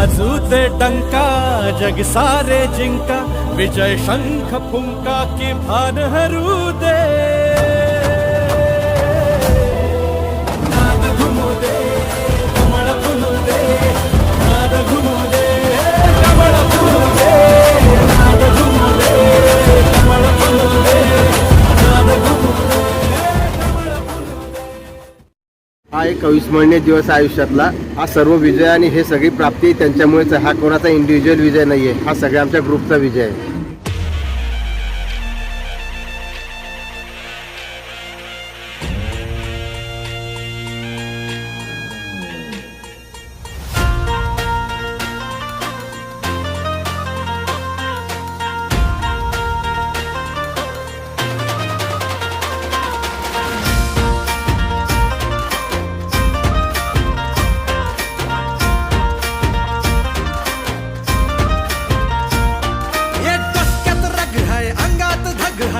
वाजू टंका जग सारे जिंका विजय शंख फुंका की भान हरू दे Yeah. हा एक अविस्मरणीय दिवस आहे आयुष्यातला. हा सर्व विजय आणि हे सगळी प्राप्ती त्यांच्यामुळेच हा कोणाचा इंडिव्हिज्युअल विजय नाही आहे हा सगळ्या आमच्या ग्रुपचा विजय आहे.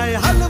धग हाय हलवू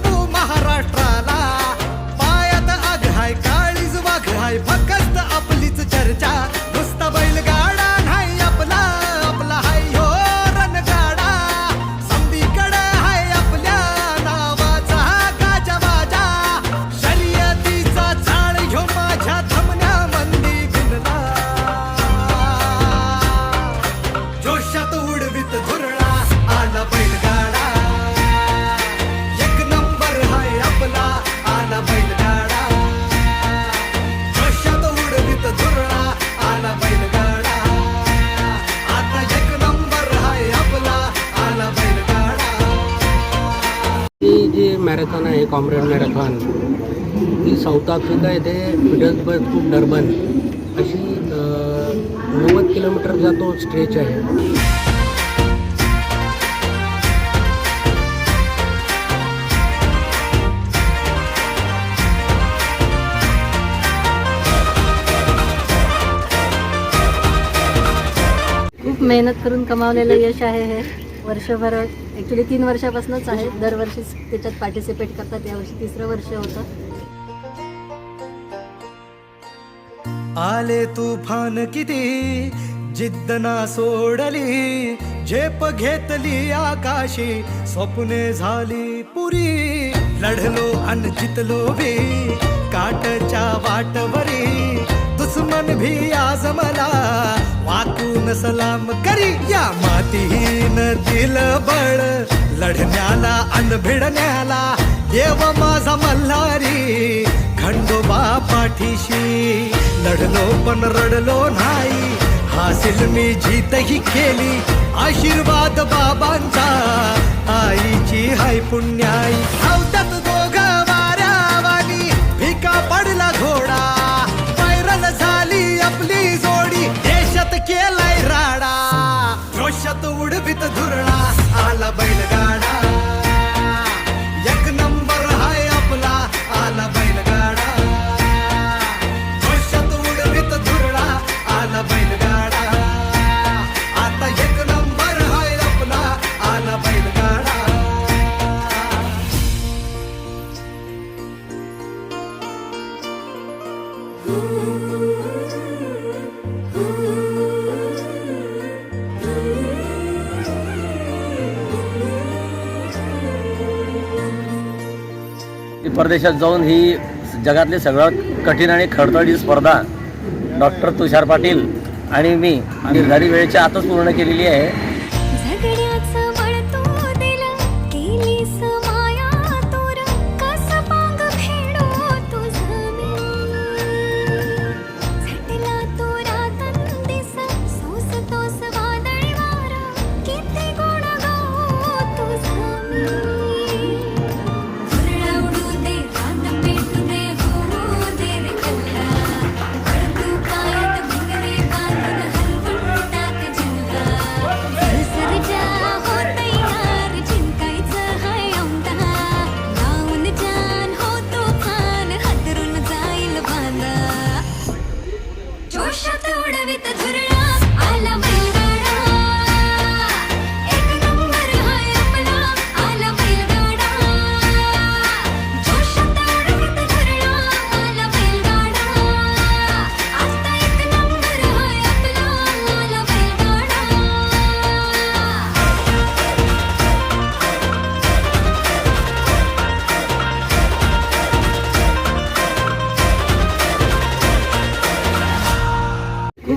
जी मॅरेथॉन आहे कॉम्रेड मॅरेथॉन ही साऊथ आफ्रिका येथे पिटर्सबर्ग टू डर्बन. अशी नव्वद किलोमीटरचा तो स्ट्रेच आहे. खूप मेहनत करून कमावलेलं यश आहे हे. वर्षभर ॲक्च्युली तीन वर्षापासूनच आहे. दरवर्षी त्याच्यात पार्टिसिपेट करतात. यावर्षी तिसरं वर्ष होतं. आले तुफान किती? जिद्द ना सोडली झेप घेतली आकाशी स्वप्ने झाली पुरी. लढलो अन जितलो भी काटच्या वाटवरी. दुश्मन भी आज मला वाकून सलाम करी. या मातीहीन दिल बळ लढण्याला अन भिडण्याला देव माझा मल्हारी खंडोबा पाठीशी. लढलो पण रडलो नाही हासिल मी जीतही केली. आशीर्वाद बाबांचा आईची हाय पुण्याई. धावतात दोघ वाऱ्यावानी फिका पडला घोडा. पैरल झाली आपली जोडी देशात केलाय राडा. रोषात उडवीत धुरळा आला बैलगाडा. परदेशात जाऊन ही जगातली सगळ्यात कठीण आणि खडतडी स्पर्धा डॉक्टर तुषार पाटील आणि मी निर्धारित वेळेच्या आतच पूर्ण केलेली आहे.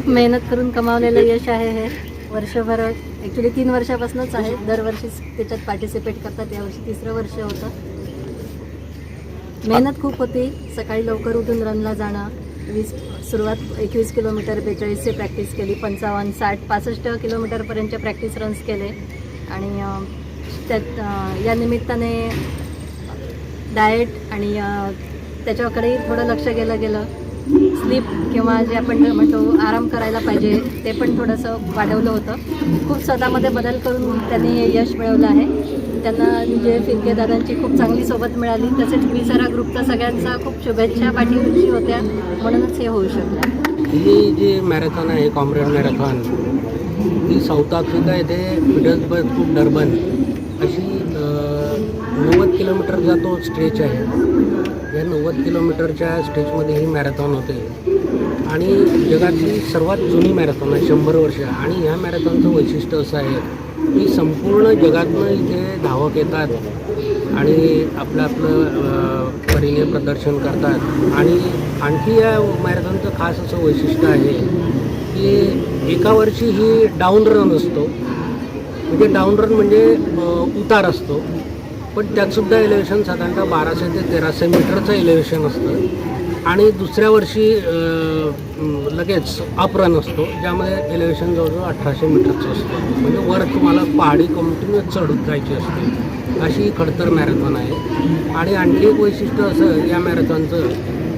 मेहनत करून कमावलेलं यश आहे हे. वर्षभर ॲक्च्युली तीन वर्षापासूनच आहे. दरवर्षीच त्याच्यात पार्टिसिपेट करतात. यावर्षी तिसरं वर्ष होतं. मेहनत खूप होती. सकाळी लवकर उठून रनला जाणं. वीस सुरुवात एकवीस किलोमीटर बेचाळीसचे प्रॅक्टिस केली. पंचावन्न साठ पासष्ट किलोमीटरपर्यंतचे प्रॅक्टिस रन्स केले. आणि त्यात या निमित्ताने डाएट आणि त्याच्याकडेही थोडं लक्ष गेलं गेलं. स्लीप किंवा जे आपण म्हणतो आराम करायला पाहिजे ते पण थोडंसं वाढवलं होतं. खूप स्वतःमध्ये बदल करून त्यांनी हे यश मिळवलं आहे. त्यांना जे फिरके दादांची खूप चांगली सोबत मिळाली तसेच मी सरा ग्रुपचा सगळ्यांचा खूप शुभेच्छा पाठीशी होत्या म्हणूनच हे होऊ शकलं. ही जी मॅरेथॉन आहे कॉम्रेड मॅरेथॉन ही साऊथ आफ्रिका येथे पिटर्सबर्ग टू डर्बन अशी नव्वद किलोमीटरचा तो स्ट्रेच आहे. या नव्वद किलोमीटरच्या स्टेजमध्ये ही मॅरेथॉन होते. आणि जगातली सर्वात जुनी मॅरेथॉन आहे शंभर वर्ष. आणि ह्या मॅरेथॉनचं वैशिष्ट्य असं आहे की संपूर्ण जगातनं इथे धावक येतात आणि आपलं आपलं अ, परीने प्रदर्शन करतात. आणि आणखी या मॅरेथॉनचं खास असं वैशिष्ट्य आहे की एका वर्षी ही डाऊन रन असतो. म्हणजे डाऊन रन म्हणजे उतार असतो. पण त्यातसुद्धा एलिव्हेशन साधारणतः बाराशे ते तेराशे मीटरचं एलिव्हेशन असतं. आणि दुसऱ्या वर्षी लगेच अप रन असतो ज्यामध्ये एलिव्हेशन जवळजवळ अठराशे मीटरचं असतं. म्हणजे वर तुम्हाला पहाडी कंटिन्युअस चढत जायची असते. अशी खडतर मॅरेथॉन आहे. आणि आणखी एक वैशिष्ट्य असं या मॅरेथॉनचं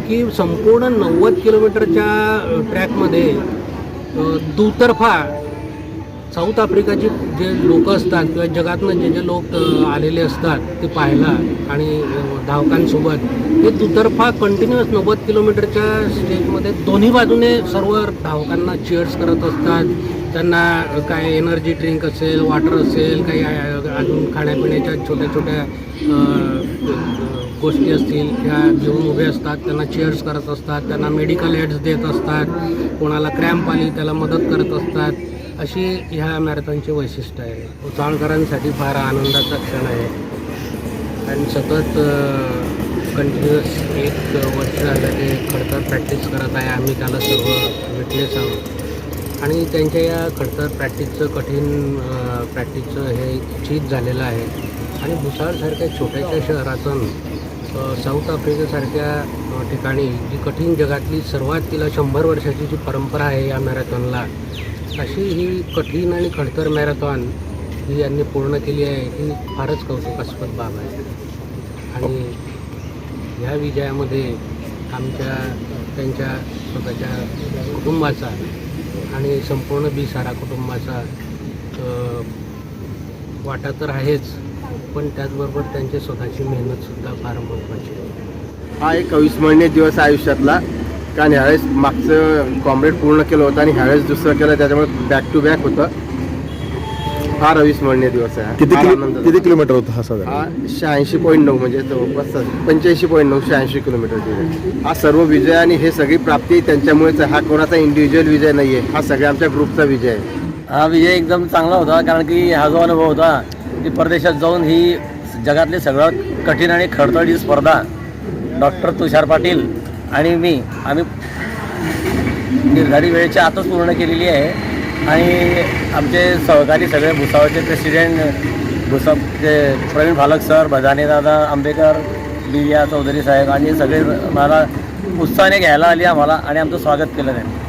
की संपूर्ण नव्वद किलोमीटरच्या ट्रॅकमध्ये दुतर्फा साऊथ आफ्रिकाची जे लोक असतात किंवा जगातनं जे जे लोक आलेले असतात ते पाहायला आणि धावकांसोबत ते दुतर्फा कंटिन्युअस नव्वद किलोमीटरच्या स्टेजमध्ये दोन्ही बाजूने सर्व धावकांना चिअर्स करत असतात. त्यांना काय एनर्जी ड्रिंक असेल वॉटर असेल काही अजून खाण्यापिण्याच्या छोट्या छोट्या गोष्टी असतील त्या घेऊन उभे असतात. त्यांना चेअर्स करत असतात. त्यांना मेडिकल एड्स देत असतात. कोणाला क्रॅम्प आली त्याला मदत करत असतात. अशी ह्या मॅरेथॉनचे वैशिष्ट्य आहे. उचाळकरांसाठी फार आनंदाचा क्षण आहे. आणि सतत कंटिन्युअस एक वर्ष झालं ते खडतर प्रॅक्टिस करत आहे. आम्ही त्याला सर्व विटनेस आहोत. आणि त्यांच्या या खडतर प्रॅक्टिसचं कठीण प्रॅक्टिसचं हे चीज झालेलं आहे. आणि भुसाळसारख्या छोट्याशा शहरातून साऊथ आफ्रिकेसारख्या ठिकाणी जी कठीण जगातली सर्वात तिला शंभर वर्षाची जी परंपरा आहे या मॅरेथॉनला अशी ही कठीण आणि खडतर मॅरेथॉन ही यांनी पूर्ण केली आहे ही फारच कौतुकास्पद बाब आहे. आणि ह्या विजयामध्ये आमच्या त्यांच्या स्वतःच्या कुटुंबाचा आणि संपूर्ण बी सारा कुटुंबाचा वाटा तर आहेच पण त्याचबरोबर त्यांची स्वतःची मेहनतसुद्धा फार महत्त्वाची आहे. हा एक अविस्मरणीय दिवस आयुष्यातला. कारण ह्यावेळेस मागचं कॉम्रेड पूर्ण केलं होतं आणि ह्यावेळेस दुसरं केलं त्याच्यामुळे बॅक टू बॅक होतं. फार अविस्मरणीय दिवस आहे किती फार किलो किती किलोमीटर होता हा साधारण? हा शहाऐंशी पॉईंट नऊ म्हणजे जवळपास पंच्याऐंशी पॉईंट नऊ शहाऐंशी किलोमीटर दिले हा सर्व विजय आणि हे सगळी प्राप्ती त्यांच्यामुळेच आहे. हा कोणाचा इंडिव्हिज्युअल विजय नाही आहे हा सगळ्या आमच्या ग्रुपचा विजय आहे. हा विजय एकदम चांगला होता कारण की हा जो अनुभव होता की परदेशात जाऊन ही जगातली सगळ्यात कठीण आणि खडतळी स्पर्धा डॉक्टर तुषार पाटील आणि मी आम्ही निर्धारित वेळेच्या आतच पूर्ण केलेली आहे. आणि आमचे सहकारी सगळे भुसावळचे प्रेसिडेंट भुसा ते प्रवीण भालक सर भदाने दादा आंबेकर दिव्या चौधरी साहेब आणि सगळे मला उत्साहाने घ्यायला आली आम्हाला आणि आमचं स्वागत केलं त्यांनी.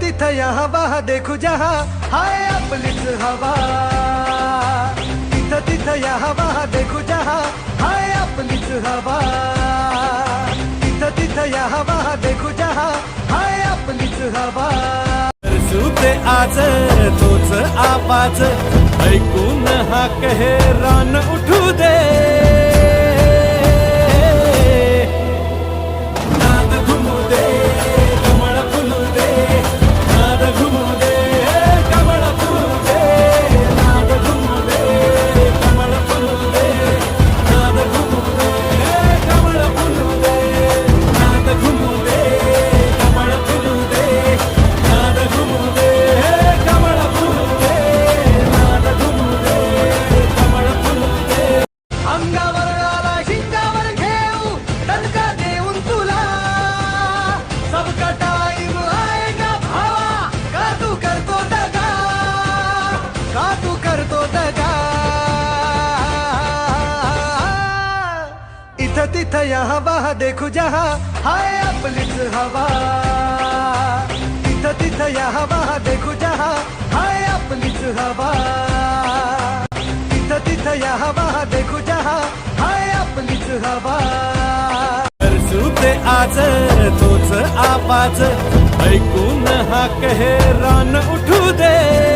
तिथं यहाँ वहाँ देखू जहा। हाय आपलीच हवा। इथं तिथं यहाँ वहाँ देखू जहा। हाय आपलीच हवा। तिथं तिथं यहाँ वहाँ देखू जहा। हाय आपलीच हवा। सुते आज, तोच आवाज़। ऐकून हा कहे, रान उठू दे। तिथं या हवा, देखू जहा, हाय आपलीच हवा. तिथं तिथं या हवा, देखू जहा, हाय आपलीच हवा. तिथं तिथं या हवा, देखू जहा, हाय आपलीच हवा. आज, तोच आवाज़, ऐकून हा कहे रान उठू दे.